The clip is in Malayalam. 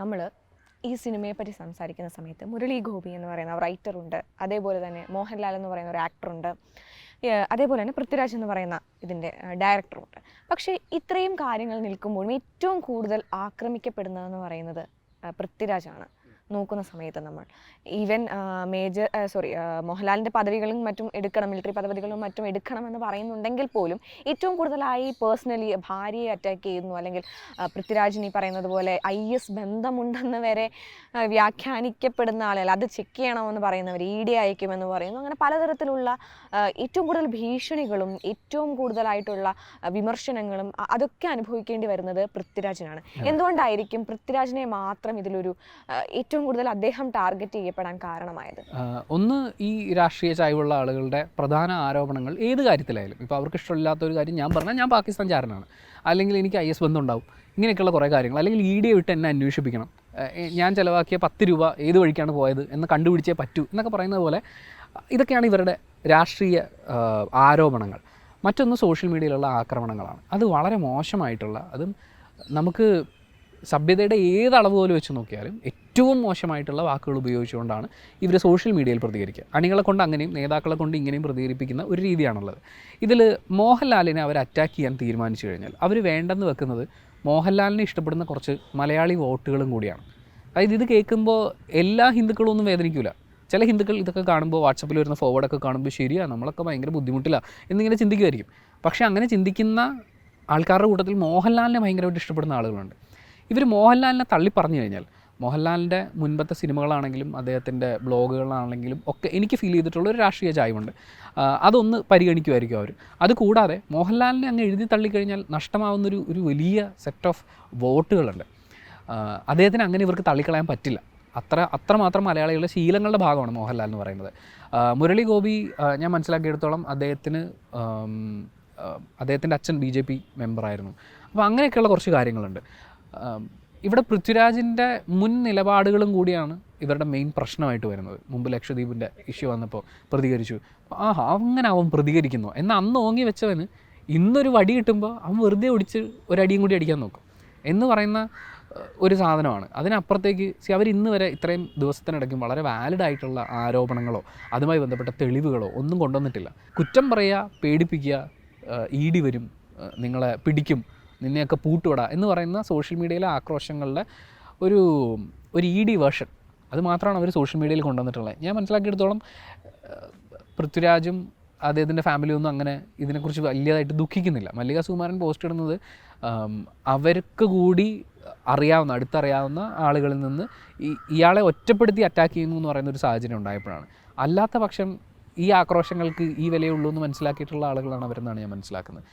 നമ്മൾ ഈ സിനിമയെപ്പറ്റി സംസാരിക്കുന്ന സമയത്ത് മുരളി ഗോപി എന്ന് പറയുന്ന റൈറ്റർ ഉണ്ട്. അതേപോലെ തന്നെ മോഹൻലാൽ എന്ന് പറയുന്ന ഒരു ആക്ടറുണ്ട് അതേപോലെ തന്നെ പൃഥ്വിരാജ് എന്ന് പറയുന്ന ഇതിന്റെ ഡയറക്ടറുണ്ട് പക്ഷേ ഇത്രയും കാര്യങ്ങൾ നിൽക്കുമ്പോഴും ഏറ്റവും കൂടുതൽ ആക്രമിക്കപ്പെടുന്നതെന്ന് പറയുന്നത് പൃഥ്വിരാജാണ്. നോക്കുന്ന സമയത്ത് നമ്മൾ ഈവൻ മേജർ സോറി മോഹൻലാലിന്റെ പദവികളും മറ്റും എടുക്കണം മിലിറ്ററി പദവികളും മറ്റും എടുക്കണമെന്ന് പറയുന്നുണ്ടെങ്കിൽ പോലും ഏറ്റവും കൂടുതലായി പേഴ്സണലി ഭാര്യയെ അറ്റാക്ക് ചെയ്യുന്നു. അല്ലെങ്കിൽ പൃഥ്വിരാജിനി പറയുന്നത് പോലെ ഐ എസ് ബന്ധമുണ്ടെന്ന് വരെ വ്യാഖ്യാനിക്കപ്പെടുന്ന ആളുകൾ അത് ചെക്ക് ചെയ്യണമെന്ന് പറയുന്നവർ ഇ ഡി അയക്കുമെന്ന് പറയുന്നു. അങ്ങനെ പലതരത്തിലുള്ള ഏറ്റവും കൂടുതൽ ഭീഷണികളും ഏറ്റവും കൂടുതലായിട്ടുള്ള വിമർശനങ്ങളും അതൊക്കെ അനുഭവിക്കേണ്ടി വരുന്നത് പൃഥ്വിരാജിനാണ്. എന്തുകൊണ്ടായിരിക്കും പൃഥ്വിരാജിനെ മാത്രം ഇതിലൊരു ആ, ഏറ്റവും കൂടുതൽ അദ്ദേഹം ടാർഗറ്റ് ചെയ്യപ്പെടാൻ കാരണമായത്? ഒന്ന് ഈ രാഷ്ട്രീയ ചായ്വുള്ള ആളുകളുടെ പ്രധാന ആരോപണങ്ങൾ ഏത് കാര്യത്തിലായാലും. ഇപ്പോൾ അവർക്ക് ഇഷ്ടമില്ലാത്ത ഒരു കാര്യം ഞാൻ പറഞ്ഞാൽ ഞാൻ പാകിസ്ഥാൻ ചാരനാണ്. അല്ലെങ്കിൽ എനിക്ക് ഐ എസ് ബന്ധം ഉണ്ടാവും ഇങ്ങനെയൊക്കെയുള്ള കുറേ കാര്യങ്ങൾ. അല്ലെങ്കിൽ ഇ ഡിയെ വിട്ട് എന്നെ അന്വേഷിപ്പിക്കണം. ഞാൻ ചിലവാക്കിയ പത്ത് രൂപ ഏത് വഴിക്കാണ് പോയത്? എന്ന് കണ്ടുപിടിച്ചേ പറ്റൂ. എന്നൊക്കെ പറയുന്നത് പോലെ ഇതൊക്കെയാണ് ഇവരുടെ രാഷ്ട്രീയ ആരോപണങ്ങൾ. മറ്റൊന്ന് സോഷ്യൽ മീഡിയയിലുള്ള ആക്രമണങ്ങളാണ്. അത് വളരെ മോശമായിട്ടുള്ള അതും നമുക്ക് സഭ്യതയുടെ ഏത് അളവ് പോലും വെച്ച് നോക്കിയാലും ഏറ്റവും മോശമായിട്ടുള്ള വാക്കുകൾ ഉപയോഗിച്ചുകൊണ്ടാണ് ഇവർ സോഷ്യൽ മീഡിയയിൽ പ്രതികരിക്കുക. അണികളെ കൊണ്ട് അങ്ങനെയും നേതാക്കളെ കൊണ്ട് ഇങ്ങനെയും പ്രതികരിപ്പിക്കുന്ന ഒരു രീതിയാണുള്ളത്. ഇതിൽ മോഹൻലാലിനെ അവർ അറ്റാക്ക് ചെയ്യാൻ തീരുമാനിച്ചു കഴിഞ്ഞാൽ അവർ വേണ്ടെന്ന് വെക്കുന്നത് മോഹൻലാലിനെ ഇഷ്ടപ്പെടുന്ന കുറച്ച് മലയാളി വോട്ടുകളും കൂടിയാണ്. അതായത് ഇത് കേൾക്കുമ്പോൾ എല്ലാ ഹിന്ദുക്കളും ഒന്നും വേദനിക്കില്ല ചില ഹിന്ദുക്കൾ ഇതൊക്കെ കാണുമ്പോൾ വാട്സപ്പിൽ വരുന്ന ഫോർവേഡൊക്കെ കാണുമ്പോൾ ശരിയാണ് നമ്മളൊക്കെ ഭയങ്കര ബുദ്ധിമുട്ടില്ല എന്നിങ്ങനെ ചിന്തിക്കുമായിരിക്കും. പക്ഷേ അങ്ങനെ ചിന്തിക്കുന്ന ആൾക്കാരുടെ കൂട്ടത്തിൽ മോഹൻലാലിനെ ഭയങ്കരമായിട്ട് ഇഷ്ടപ്പെടുന്ന ആളുകളുണ്ട്. ഇവർ മോഹൻലാലിനെ തള്ളി പറഞ്ഞു കഴിഞ്ഞാൽ മോഹൻലാലിന്റെ മുൻപത്തെ സിനിമകളാണെങ്കിലും അദ്ദേഹത്തിന്റെ ബ്ലോഗുകളാണെങ്കിലും ഒക്കെ എനിക്ക് ഫീൽ ചെയ്തിട്ടുള്ള ഒരു രാഷ്ട്രീയ ചായവുണ്ട്. അതൊന്ന് പരിഗണിക്കുമായിരിക്കും അവർ. അതുകൂടാതെ മോഹൻലാലിനെ അങ്ങ് എഴുതി തള്ളിക്കഴിഞ്ഞാൽ നഷ്ടമാവുന്നൊരു ഒരു വലിയ സെറ്റ് ഓഫ് വോട്ടുകളുണ്ട്. അദ്ദേഹത്തിന് അങ്ങനെ ഇവർക്ക് തള്ളിക്കളയാൻ പറ്റില്ല. അത്ര അത്രമാത്രം മലയാളികളുടെ ശീലങ്ങളുടെ ഭാഗമാണ് മോഹൻലാൽ എന്ന് പറയുന്നത്. മുരളി ഗോപി ഞാൻ മനസ്സിലാക്കിയെടുത്തോളം അദ്ദേഹത്തിന് അദ്ദേഹത്തിന്റെ അച്ഛൻ ബി ജെ പി മെമ്പറായിരുന്നു അപ്പോൾ അങ്ങനെയൊക്കെയുള്ള കുറച്ച് കാര്യങ്ങളുണ്ട്. ഇവിടെ പൃഥ്വിരാജിന്റെ മുൻ നിലപാടുകളും കൂടിയാണ് ഇവരുടെ മെയിൻ പ്രശ്നമായിട്ട് വരുന്നത്. മുമ്പ് ലക്ഷദ്വീപിന്റെ ഇഷ്യൂ വന്നപ്പോൾ പ്രതികരിച്ചു. ആ അങ്ങനെ അവൻ പ്രതികരിക്കുന്നു. എന്നാൽ അന്ന് ഓങ്ങി വെച്ചവന് ഇന്നൊരു വടി കിട്ടുമ്പോൾ അവൻ വെറുതെ ഒടിച്ച് ഒരടിയും കൂടി അടിക്കാൻ നോക്കും. എന്ന് പറയുന്ന ഒരു സാധനമാണ്. അതിനപ്പുറത്തേക്ക് സി അവർ ഇന്ന് വരെ ഇത്രയും ദിവസത്തിനിടയ്ക്കും വളരെ വാലിഡ് ആയിട്ടുള്ള ആരോപണങ്ങളോ അതുമായി ബന്ധപ്പെട്ട തെളിവുകളോ ഒന്നും കൊണ്ടുവന്നിട്ടില്ല. കുറ്റം പറയുക പേടിപ്പിക്കുക ഡി വരും നിങ്ങളെ പിടിക്കും. നിന്നെയൊക്കെ പൂട്ടുവിട എന്ന് പറയുന്ന സോഷ്യൽ മീഡിയയിലെ ആക്രോശങ്ങളുടെ ഒരു ഒരു ഇ ഡി വേർഷൻ അത് മാത്രമാണ് അവർ സോഷ്യൽ മീഡിയയിൽ കൊണ്ടുവന്നിട്ടുള്ളത്. ഞാൻ മനസ്സിലാക്കിയെടുത്തോളം പൃഥ്വിരാജും അദ്ദേഹത്തിന്റെ ഫാമിലിയൊന്നും അങ്ങനെ ഇതിനെക്കുറിച്ച് വലിയതായിട്ട് ദുഃഖിക്കുന്നില്ല. മല്ലിക സുകുമാരൻ പോസ്റ്റ് ഇടുന്നത് അവർക്ക് കൂടി അറിയാവുന്ന അടുത്തറിയാവുന്ന ആളുകളിൽ നിന്ന് ഈ ഇയാളെ ഒറ്റപ്പെടുത്തി അറ്റാക്ക് ചെയ്യുന്നു എന്ന് പറയുന്ന ഒരു സാഹചര്യം ഉണ്ടായപ്പോഴാണ്. അല്ലാത്ത പക്ഷം ഈ ആക്രോശങ്ങൾക്ക് ഈ വിലയുള്ളൂ എന്ന് മനസ്സിലാക്കിയിട്ടുള്ള ആളുകളാണ് അവരെന്നാണ് ഞാൻ മനസ്സിലാക്കുന്നത്.